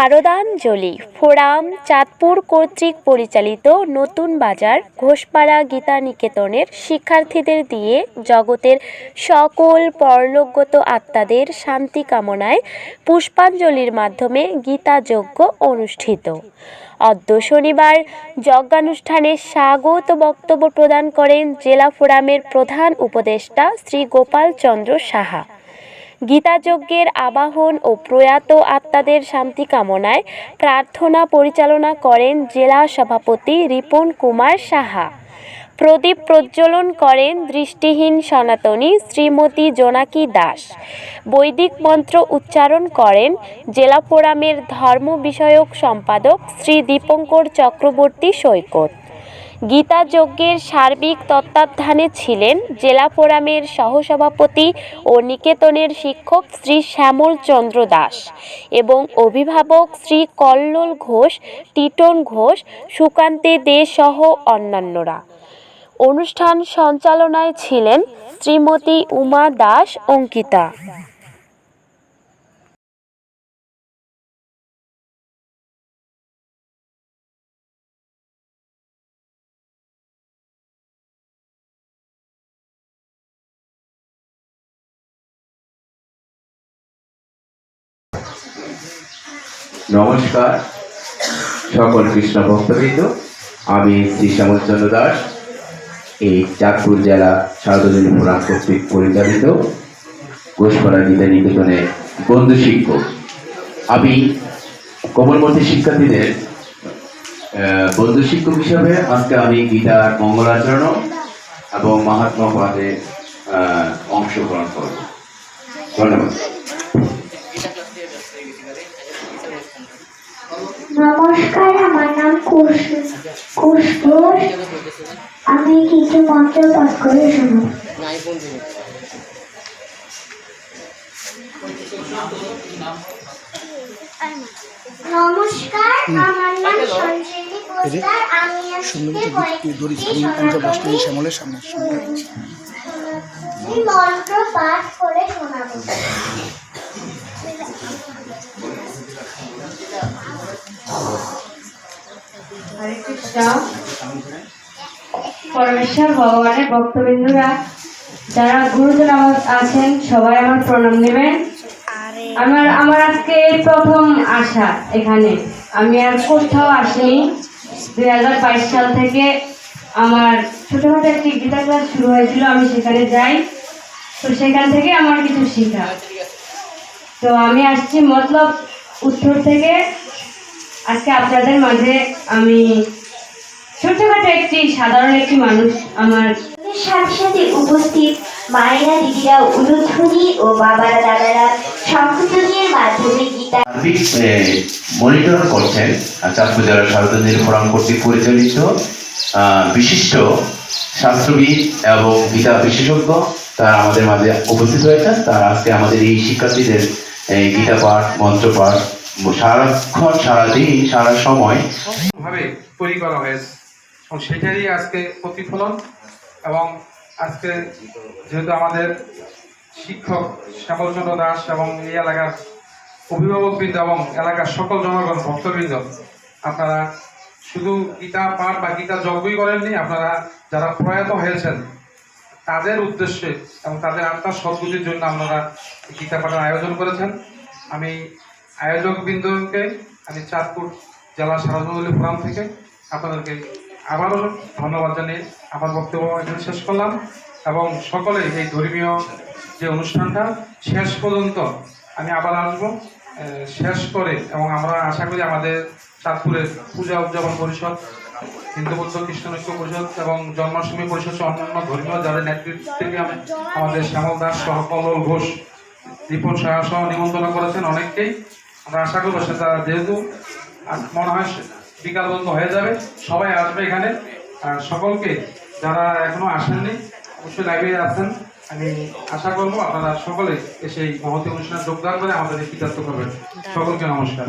Sharadanjali forum Chandpur কর্তৃক পরিচালিত নতুন বাজার ঘোষপাড়া গীতা নিকেতনের শিক্ষার্থীদের দিয়ে জগতের সকল পরলোকগত আত্মাদের শান্তি কামনায় পুষ্পাঞ্জলির মাধ্যমে গীতা যজ্ঞ অনুষ্ঠিত। অদ্য শনিবার যজ্ঞানুষ্ঠানে স্বাগত বক্তব্য প্রদান করেন জেলা ফোরামের প্রধান উপদেষ্টা শ্রী গোপাল চন্দ্র সাহা। গীতাযজ্ঞের আবাহন ও প্রয়াত আত্মাদের শান্তি কামনায় প্রার্থনা পরিচালনা করেন জেলা সভাপতি রিপন কুমার সাহা। প্রদীপ প্রজ্বলন করেন দৃষ্টিহীন সনাতনী শ্রীমতী জোনাকি দাস। বৈদিক মন্ত্র উচ্চারণ করেন জেলা ফোরামের ধর্ম বিষয়ক সম্পাদক শ্রী দীপঙ্কর চক্রবর্তী সৈকত। গীতা যজ্ঞের সার্বিক তত্ত্বাবধানে ছিলেন জেলা ফোরামের সহসভাপতি ও নিকেতনের শিক্ষক শ্রী শ্যামল চন্দ্র দাস এবং অভিভাবক শ্রী কল্লোল ঘোষ, টিটন ঘোষ, সুকান্তে দে সহ অন্যান্যরা। অনুষ্ঠান সঞ্চালনায় ছিলেন শ্রীমতী উমা দাস, অঙ্কিতা। নমস্কার। সকল কৃষ্ণ ভক্তবৃন্দ আমি শ্রী শ্যামলচন্দ্র দাস। এই চাঁদপুর জেলা সার্বজনীন ফোরাম কর্তৃক পরিচালিত ঘোষপাড়া গীতা নিকেতনের বন্ধু শিক্ষক। আমি কোমলমতী শিক্ষার্থীদের বন্ধু শিক্ষক হিসাবে আজকে আমি গীতার মঙ্গলাচরণ এবং মহাত্মা আহ, অংশগ্রহণ করব। ধন্যবাদ। নমস্কার আমার নাম কুশ কুশ ঘোষ আমি কিছু মন্ত্র পাঠ করে শুনুন নমস্কার আমার নাম পোস্টার আমি আজকে শ্যামলের সামনে মন্ত্র পাঠ করে শোনাবো। পরমেশ্বর ভগবানের ভক্তবিন্দুরা যারা গুরুজন আছেন সবাই আমার প্রণাম নেবেন। আমার আমার আজকে প্রথম আসা এখানে। আমি আর কোথাও আসিনি। দুই হাজার বাইশ সাল থেকে আমার ছোটোখাটো একটি গীতা ক্লাস শুরু হয়েছিল আমি সেখানে যাই। তো সেখান থেকে আমার কিছু শেখা। তো আমি আসছি মতলব উত্তর থেকে। আজকে আপনাদের মাঝে আমি ছোটখাটো একটি সাধারণ একটি মানুষ আমার সাথে সাথে উপস্থিত মায়েরা দিদিরা উলুধ্বনি ও বাবারা দাদারা মাধ্যমে গীতা মনিটর করছেন আহ, চাঁদপুর জেলা সার্বজনীন ফোরাম কর্তৃক পরিচালিত বিশিষ্ট শাস্ত্রবিদ এবং গীতা বিশেষজ্ঞ তারা আমাদের মাঝে উপস্থিত হয়েছেন। তারা আজকে আমাদের এই শিক্ষার্থীদের এই গীতা পাঠ মন্ত্র পাঠ সারাক্ষণ সারাদিন সারা সময় ভাবে তৈরি করা হয়েছে। এবং সেটারই আজকে প্রতিফলন এবং আজকে যেহেতু আমাদের শিক্ষক শ্যামলচন্দ্র দাস এবং এই এলাকার অভিভাবকবৃন্দ এবং এলাকার সকল জনগণ, ভক্তবৃন্দ, আপনারা শুধু গীতা পাঠ বা গীতা যজ্ঞই করেননি, আপনারা যারা প্রয়াত হয়েছেন, তাদের উদ্দেশ্যে এবং তাদের আত্মার সদ্গতির জন্য আপনারা গীতা পাঠের আয়োজন করেছেন। আমি আয়োজকবৃন্দকে, আমি চাঁদপুর জেলা সারাজলি ফোরাম থেকে আপনাদেরকে আবারও ধন্যবাদ জানিয়ে আমার বক্তব্য এখানে শেষ করলাম এবং সকলে এই ধর্মীয় যে অনুষ্ঠানটা শেষ পর্যন্ত আমি আবার আসব শেষ করে এবং আমরা আশা করি আমাদের চাঁদপুরের পূজা উদযাপন পরিষদ, হিন্দু বৌদ্ধ খ্রিস্টান ঐক্য পরিষদ এবং জন্মাষ্টমী পরিষদ অন্যান্য ধর্মীয় যাদের নেতৃত্ব আমি আমাদের শ্যামল দাস সহ ঘোষ রিপন সাহা সহ নিমন্ত্রণ করেছেন অনেককেই। আমরা আশা করব সেটা যেহেতু মনে হয় বিকাল বন্ধ হয়ে যাবে। সবাই আসবে এখানে। আর সকলকে যারা এখনও আসেননি অবশ্যই লাইব্রেরি আছেন। আমি আশা করব আপনারা সকলে এসে এই মহতি অনুষ্ঠানে যোগদান করে আমাদের কৃতার্থ করবেন। সকলকে নমস্কার।